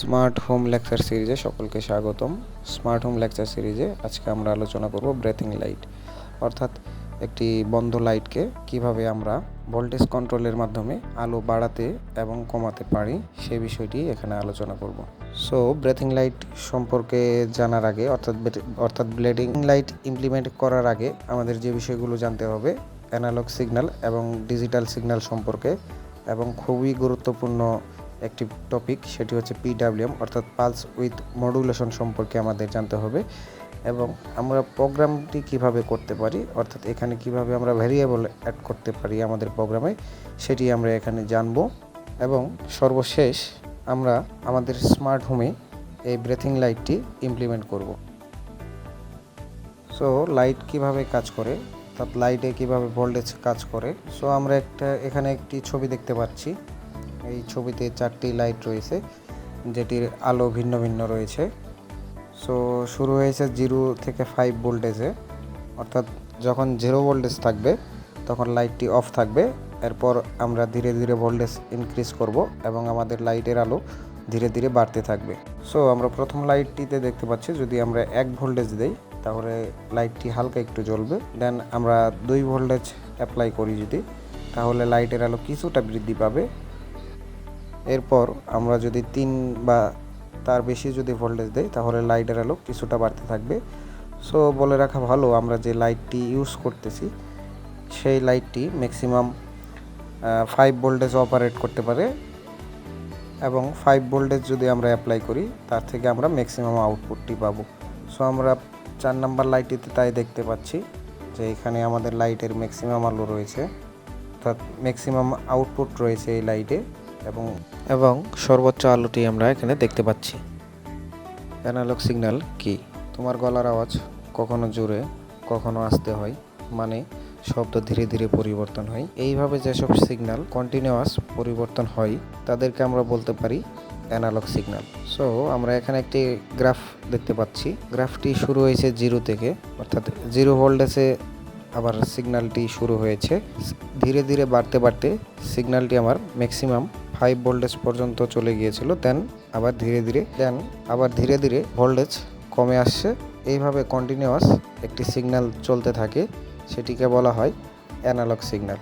Smart home lecture সিরিজে সকলকে স্বাগতম। স্মার্ট হোম লেকচার সিরিজে আজকে আমরা আলোচনা করব ব্রেথিং লাইট অর্থাৎ একটি বন্ধ লাইটকে কীভাবে আমরা ভোল্টেজ কন্ট্রোলের মাধ্যমে আলো বাড়াতে এবং কমাতে পারি সেই বিষয়টি এখানে আলোচনা করব। সো ব্রেথিং লাইট সম্পর্কে জানার আগে, অর্থাৎ অর্থাৎ ব্লেডিং লাইট ইমপ্লিমেন্ট করার আগে আমাদের যে বিষয়গুলো জানতে হবে অ্যানালগ সিগন্যাল এবং ডিজিটাল সিগন্যাল সম্পর্কে এবং খুবই গুরুত্বপূর্ণ একটি টপিক সেটি হচ্ছে পিডাব্লিউএম অর্থাৎ পালস উইথ মডুলেশন সম্পর্কে আমাদের জানতে হবে। এবং আমরা প্রোগ্রামটি কীভাবে করতে পারি, অর্থাৎ এখানে কীভাবে আমরা ভ্যারিয়েবল অ্যাড করতে পারি আমাদের প্রোগ্রামে সেটি আমরা এখানে জানব। এবং সর্বশেষ আমরা আমাদের স্মার্ট হোমে এই ব্রেথিং লাইটটি ইমপ্লিমেন্ট করব। সো লাইট কীভাবে কাজ করে, অর্থাৎ লাইটে কীভাবে ভোল্টেজ কাজ করে সো আমরা একটা, এখানে একটি ছবি দেখতে পাচ্ছি। এই ছবিতে চারটি লাইট রয়েছে, যেটির আলো ভিন্ন ভিন্ন রয়েছে। সো শুরু হয়েছে জিরো থেকে ফাইভ ভোল্টেজে অর্থাৎ যখন জিরো ভোল্টেজ থাকবে, তখন লাইটটি অফ থাকবে। এরপর আমরা ধীরে ধীরে ভোল্টেজ ইনক্রিজ করব এবং আমাদের লাইটের আলো ধীরে ধীরে বাড়তে থাকবে। সো আমরা প্রথম লাইটটিতে দেখতে পাচ্ছি, যদি আমরা এক ভোল্টেজ দেই, তাহলে লাইটটি হালকা একটু জ্বলবে। দেন আমরা দুই ভোল্টেজ অ্যাপ্লাই করি যদি, তাহলে লাইটের আলো কিছুটা বৃদ্ধি পাবে। এরপর আমরা যদি তিন বা তার বেশি যদি ভোল্টেজ দেই, তাহলে লাইটের আলো কিছুটা বাড়তে থাকবে। সো বলে রাখা ভালো, আমরা যে লাইটটি ইউজ করতেছি, সেই লাইটটি ম্যাক্সিমাম ফাইভ ভোল্টেজ অপারেট করতে পারে এবং ফাইভ ভোল্টেজ যদি আমরা অ্যাপ্লাই করি, তার থেকে আমরা ম্যাক্সিমাম আউটপুটটি পাবো। সো আমরা চার নাম্বার লাইটটিতে তাই দেখতে পাচ্ছি যে এখানে আমাদের লাইটের ম্যাক্সিমাম আলো রয়েছে, অর্থাৎ ম্যাক্সিমাম আউটপুট রয়েছে এই লাইটে এবং এবং সর্বোচ্চ আলোটি আমরা এখানে দেখতে পাচ্ছি। অ্যানালগ সিগন্যাল কি? তোমার গলার আওয়াজ কখনো জোরে, কখনো আসতে হয় মানে শব্দ ধীরে ধীরে পরিবর্তন হয়। এইভাবে যেসব সিগন্যাল কন্টিনিউয়াস পরিবর্তন হয়, তাদেরকে আমরা বলতে পারি অ্যানালগ সিগন্যাল সো আমরা এখানে একটি গ্রাফ দেখতে পাচ্ছি। গ্রাফটি শুরু হয়েছে জিরো থেকে, অর্থাৎ জিরো ভোল্টেজে আবার সিগন্যালটি শুরু হয়েছে। ধীরে ধীরে বাড়তে বাড়তে সিগন্যালটি আমার ম্যাক্সিমাম ফাইভ ভোল্টেজ পর্যন্ত চলে গিয়েছিল দেন আবার ধীরে ধীরে দেন আবার ধীরে ধীরে ভোল্টেজ কমে আসছে। এইভাবে কন্টিনিউয়াস একটি সিগন্যাল চলতে থাকে, সেটিকে বলা হয় analogue signal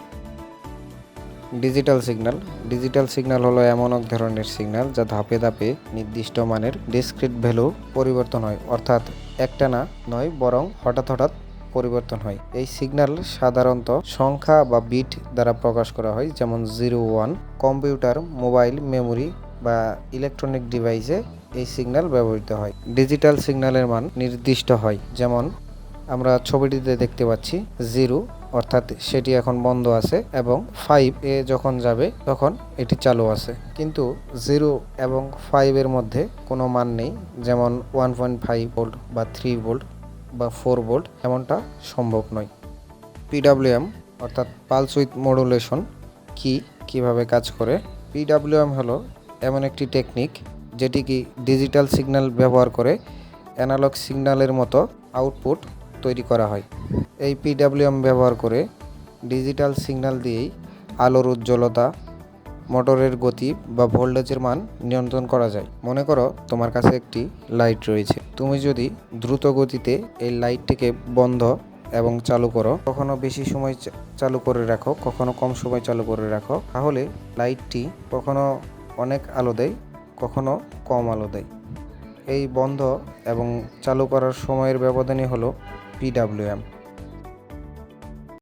digital signal digital signal হলো এমন এক ধরনের সিগন্যাল যা ধাপে ধাপে নির্দিষ্ট মানের ডিসক্রিট ভ্যালু পরিবর্তন হয়। অর্থাৎ একটানা নয়, বরং হঠাৎ হঠাৎ পরিবর্তন হয়। এই সিগন্যাল সাধারণত সংখ্যা বা বিট দ্বারা প্রকাশ করা হয়, যেমন zero one, computer, mobile, memory বা ইলেকট্রনিক ডিভাইসে এই সিগন্যাল ব্যবহৃত হয়। ডিজিটাল সিগন্যালের মান নির্দিষ্ট হয়, যেমন আমরা ছবিটিতে দেখতে পাচ্ছি, জিরো, অর্থাৎ সেটি এখন বন্ধ আছে এবং ফাইভ এ যখন যাবে, তখন এটি চালু আছে। কিন্তু জিরো এবং ফাইভের মধ্যে কোনো মান নেই, যেমন ওয়ান পয়েন্ট ফাইভ ভোল্ট বা থ্রি ভোল্ট। বা ফোর ভোল্ট এমনটা সম্ভব নয়। পিডাব্লিউএম অর্থাৎ পালস উইথ মডুলেশন কি কীভাবে কাজ করে? পিডাব্লিউএম হলো এমন একটি টেকনিক যেটি কি ডিজিটাল সিগন্যাল ব্যবহার করে অ্যানালগ সিগন্যালের মতো আউটপুট তৈরি করা হয়। এই পিডাব্লিউএম ব্যবহার করে ডিজিটাল সিগন্যাল দিয়েই আলোর উজ্জ্বলতা মোটরের গতি বা ভোল্টেজের মান নিয়ন্ত্রণ করা যায়। মনে করো তোমার কাছে একটি লাইট রয়েছে। তুমি যদি দ্রুত গতিতে এই লাইটটিকে বন্ধ এবং চালু করো, কখনো বেশি সময় চালু করে রাখো, কখনো কম সময় চালু করে রাখো, তাহলে লাইটটি কখনো অনেক আলো দেয়, কখনো কম আলো দেয়। এই বন্ধ এবং চালু করার সময়ের ব্যবধানই হলো পিডাব্লিউএম